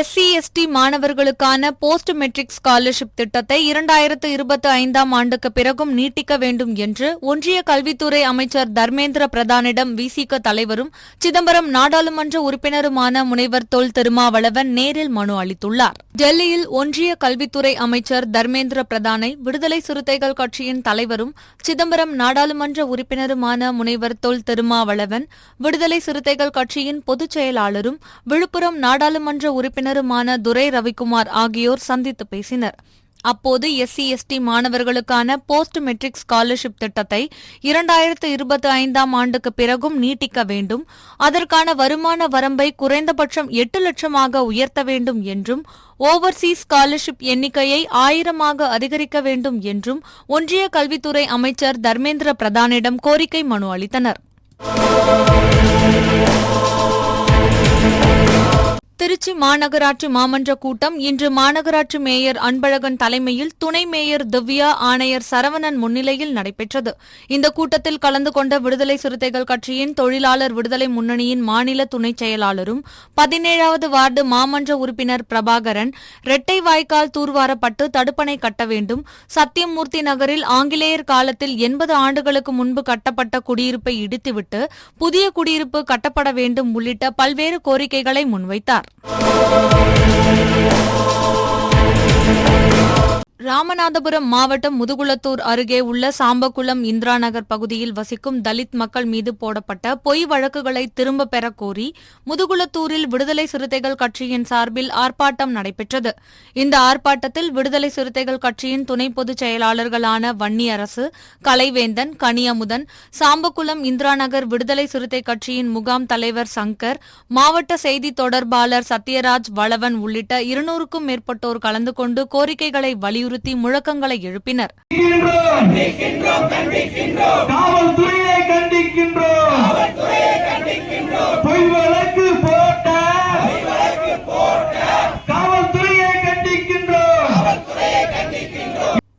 SC ST மாணவர்களுக்கான post matric scholarship திட்டத்தை இரண்டாயிரத்து இருபத்தி ஐந்தாம் ஆண்டுக்கு பிறகும் நீட்டிக்க வேண்டும் என்று ஒன்றிய கல்வித்துறை அமைச்சர் தர்மேந்திர பிரதானிடம் விசிக தலைவரும் சிதம்பரம் நாடாளுமன்ற உறுப்பினருமான முனைவர் தொல் திருமாவளவன் நேரில் மனு அளித்துள்ளார். டெல்லியில் ஒன்றிய கல்வித்துறை அமைச்சர் தர்மேந்திர பிரதானை விடுதலை சிறுத்தைகள் கட்சியின் தலைவரும் சிதம்பரம் நாடாளுமன்ற உறுப்பினருமான முனைவர் தொல் திருமாவளவன் விடுதலை சிறுத்தைகள் கட்சியின் பொதுச் செயலாளரும் விழுப்புரம் நாடாளுமன்ற உறுப்பினர் இயக்குநருமான துரை ரவிக்குமார் ஆகியோர் சந்தித்து பேசினர். அப்போது எஸ்சி எஸ்டி மாணவர்களுக்கான போஸ்ட் மெட்ரிக் ஸ்காலர்ஷிப் திட்டத்தை இரண்டாயிரத்து இருபத்தி ஐந்தாம் ஆண்டுக்கு பிறகும் நீட்டிக்க வேண்டும். அதற்கான வருமான வரம்பை குறைந்தபட்சம் எட்டு லட்சமாக உயர்த்த வேண்டும் என்றும் ஓவர்சீஸ் ஸ்காலர்ஷிப் எண்ணிக்கையை ஆயிரமாக அதிகரிக்க வேண்டும் என்றும் ஒன்றிய கல்வித்துறை அமைச்சர் தர்மேந்திர பிரதானிடம் கோரிக்கை மனு அளித்தனர். திருச்சி மாநகராட்சி மாமன்ற கூட்டம் இன்று மாநகராட்சி மேயர் அன்பழகன் தலைமையில் துணை மேயர் திவ்யா ஆணையர் சரவணன் முன்னிலையில் நடைபெற்றது. இந்த கூட்டத்தில் கலந்து கொண்ட விடுதலை சிறுத்தைகள் கட்சியின் தொழிலாளர் விடுதலை முன்னணியின் மாநில துணைச் செயலாளரும் பதினேழாவது வார்டு மாமன்ற உறுப்பினர் பிரபாகரன் இரட்டை வாய்க்கால் தூர்வாரப்பட்டு தடுப்பணை கட்ட வேண்டும் சத்தியமூர்த்தி நகரில் ஆங்கிலேயர் காலத்தில் எண்பது ஆண்டுகளுக்கு முன்பு கட்டப்பட்ட குடியிருப்பை இடித்துவிட்டு புதிய குடியிருப்பு கட்டப்பட வேண்டும் உள்ளிட்ட பல்வேறு கோரிக்கைகளை முன்வைத்தார். Oh, ராமநாதபுரம் மாவட்டம் முதுகுளத்தூர் அருகே உள்ள சாம்பகுளம் இந்திரா நகர் பகுதியில் வசிக்கும் தலித் மக்கள் மீது போடப்பட்ட பொய் வழக்குகளை திரும்பப் பெறக் கோரி முதுகுளத்தூரில் விடுதலை சிறுத்தைகள் கட்சியின் சார்பில் ஆர்ப்பாட்டம் நடைபெற்றது. இந்த ஆர்ப்பாட்டத்தில் விடுதலை சிறுத்தைகள் கட்சியின் துணை பொதுச் செயலாளர்களான வன்னியரசு கலைவேந்தன் கனியமுதன் சாம்பகுளம் இந்திரா நகர் விடுதலை சிறுத்தை கட்சியின் முகாம் தலைவர் சங்கர் மாவட்ட செய்தி தொடர்பாளர் சத்யராஜ் வளவன் உள்ளிட்ட இருநூறுக்கும் மேற்பட்டோர் கலந்து கொண்டு கோரிக்கைகளை வலியுறுத்தி முழக்கங்களை எழுப்பினர்.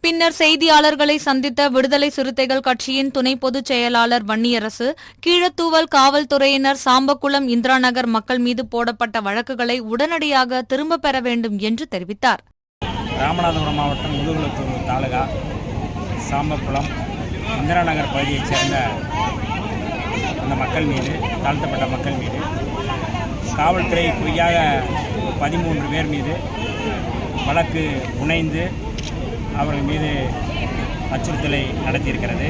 பின்னர் செய்தியாளர்களை சந்தித்த விடுதலை சிறுத்தைகள் கட்சியின் துணை பொதுச் செயலாளர் வன்னியரசு கீழத்தூவல் காவல்துறையினர் சாம்பக்குளம் இந்திரா நகர் மக்கள் மீது போடப்பட்ட வழக்குகளை உடனடியாக திரும்பப் பெற வேண்டும் என்று தெரிவித்தார். ராமநாதபுரம் மாவட்டம் முதுகுளத்தூர் தாலுகா சாம்பக்குளம் இந்திரா நகர் பகுதியைச் சேர்ந்த அந்த மக்கள் மீது தாழ்த்தப்பட்ட மக்கள் மீது காவல்துறை பொய்யாக பதிமூன்று பேர் மீது வழக்கு புனைந்து அவர்கள் மீது அச்சுறுத்தலை நடத்தியிருக்கிறது.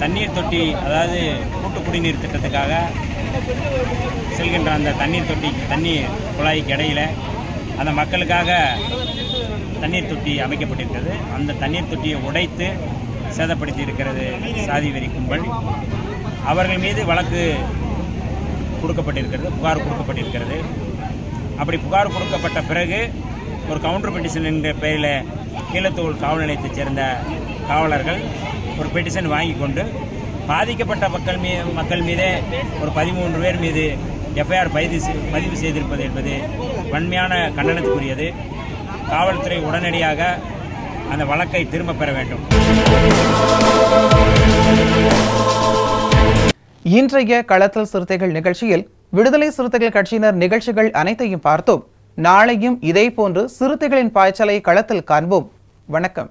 தண்ணீர் தொட்டி அதாவது கூட்டு குடிநீர் திட்டத்துக்காக செல்கின்ற அந்த தண்ணீர் தொட்டி தண்ணீர் குழாய்க்கு இடையில் அந்த மக்களுக்காக தண்ணீர் தொட்டி அமைக்கப்பட்டிருக்கிறது. அந்த தண்ணீர் தொட்டியை உடைத்து சேதப்படுத்தி இருக்கிறது சாதி வெறி கும்பல். அவர்கள் மீது வழக்கு கொடுக்கப்பட்டிருக்கிறது புகார் கொடுக்கப்பட்டிருக்கிறது. அப்படி புகார் கொடுக்கப்பட்ட பிறகு ஒரு கவுண்டர் பெட்டிஷன் என்ற பெயரில் கீழத்தூள் காவல் நிலையத்தைச் சேர்ந்த காவலர்கள் ஒரு பெட்டிஷன் வாங்கி கொண்டு பாதிக்கப்பட்ட மக்கள் மீ மக்கள் மீதே ஒரு பதிமூன்று பேர் மீது எஃப்ஐஆர் பதிவு செய்- பதிவு செய்திருப்பது என்பது வன்மையான கண்டனத்துக்குரியது. காவல்துறை உடனடியாக அந்த வழக்கை திரும்பப் பெற வேண்டும். இன்றைய களத்தில் சிறுத்தைகள் நிகழ்ச்சியில் விடுதலை சிறுத்தைகள் கட்சியினர் நிகழ்ச்சிகள் அனைத்தையும் பார்த்தோம். நாளையும் இதேபோன்று சிறுத்தைகளின் பாய்ச்சலை களத்தில் காண்போம். வணக்கம்.